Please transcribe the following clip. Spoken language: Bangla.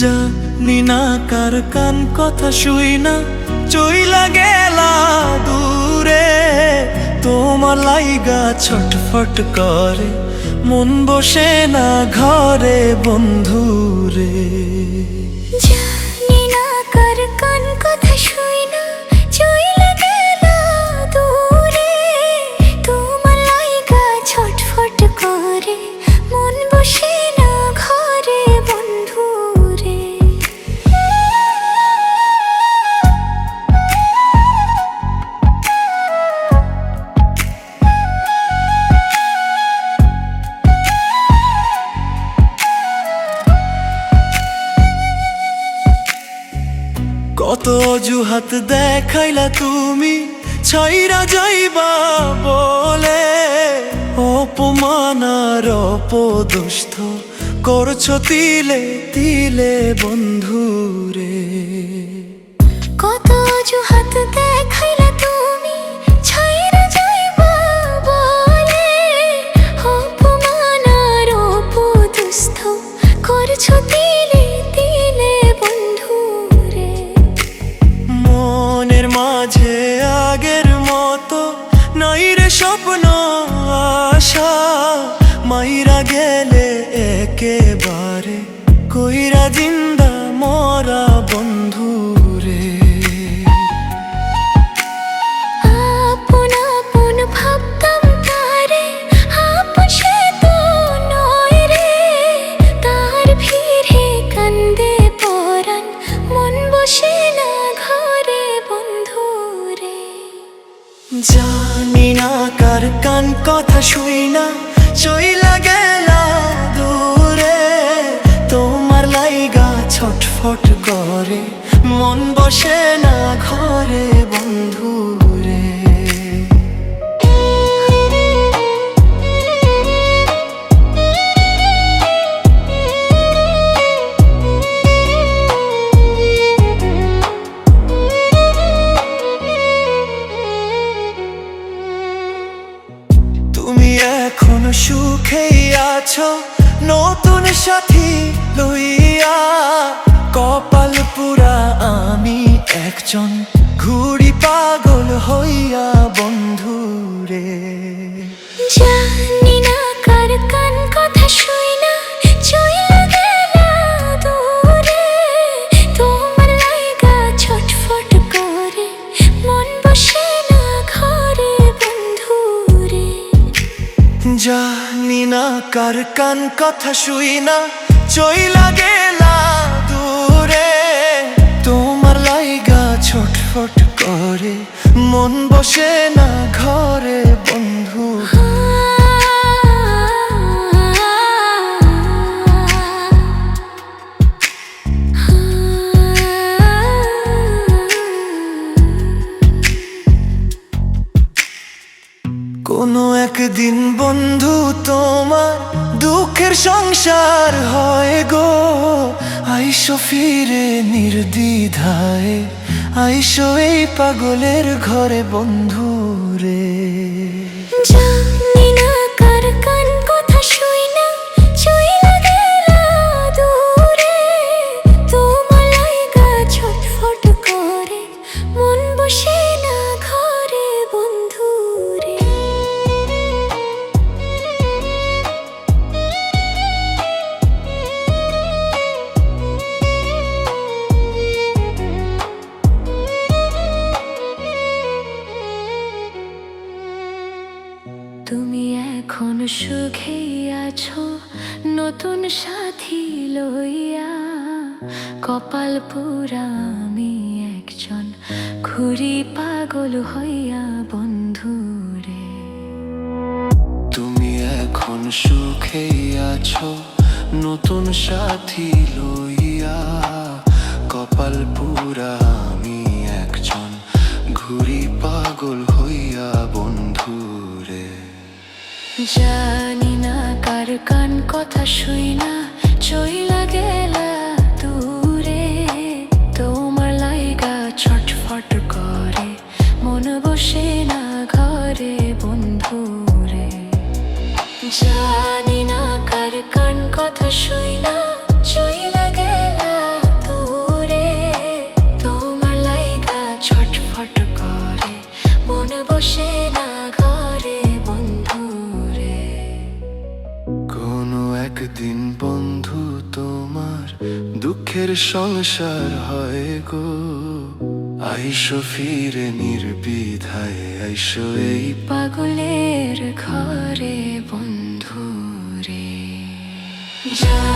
জানি না কার কান কথা শুই না চইলা গেলা দূরে তোমার লাইগা ছটফট করে। মন বসে না ঘরে বন্ধুরে। কত অজুহাত দেখাইলা তুমি, ছাইরা যাইবা বলে। অপমানার অপদুষ্ট করছ তিলে তিলে বন্ধুরে। কত অজুহাত দেখাইলা মাইরা গেলে একেবারে কইরা জিন্দা মরা বন্ধুরে আপন আপন ভাবতাম তারে আপন সে তো নয় রে। তার ভিড়ে কান্দে পরাণ মন বসে না ঘরে বন্ধুরে জানি না কার কান কথা শুই না চইলা গেলা দূরে তোমার লাইগা ছটফট করে। মন বসে না ঘরে বন্ধুরে এখনও সুখেই আছো? নতুন সাথী লইয়া। কপাল পুরা আমি একজন ঘুড়ি পাগল হইয়া বন্ধুরে। কার কান কথা শুই না, চইলা গেলা দূরে। তোমার লাইগা ছটফট করে, মন বসে না ঘরে। কোনো একদিন বন্ধু তোমার দুঃখের সংসার হয় গো। আইসো ফিরে নির্দিধায় আইসো এই পাগলের ঘরে বন্ধু রে জানি না তুমি এখন সুখেই আছো, নতুন সাথী লইয়া। কপাল পুরা আমি একজন ঘুরি পাগল হইয়া বন্ধুরে তুমি এখন সুখেই আছো, নতুন সাথী লইয়া। কপাল পুরা আমি একজন ঘুরি পাগল জানি না কার কান কথা শুই না চইলা গেলা দূরে। তোমার লাইগা ছটফট করে, মন বসে না ঘরে বন্ধুরে। জানি না কার কান কথা শুই না একদিন বন্ধু তোমার দুঃখের সংসার হয় গো। আইসো ফিরে নির্বিধায়, আইসো এই পাগলের ঘরে বন্ধু রে যা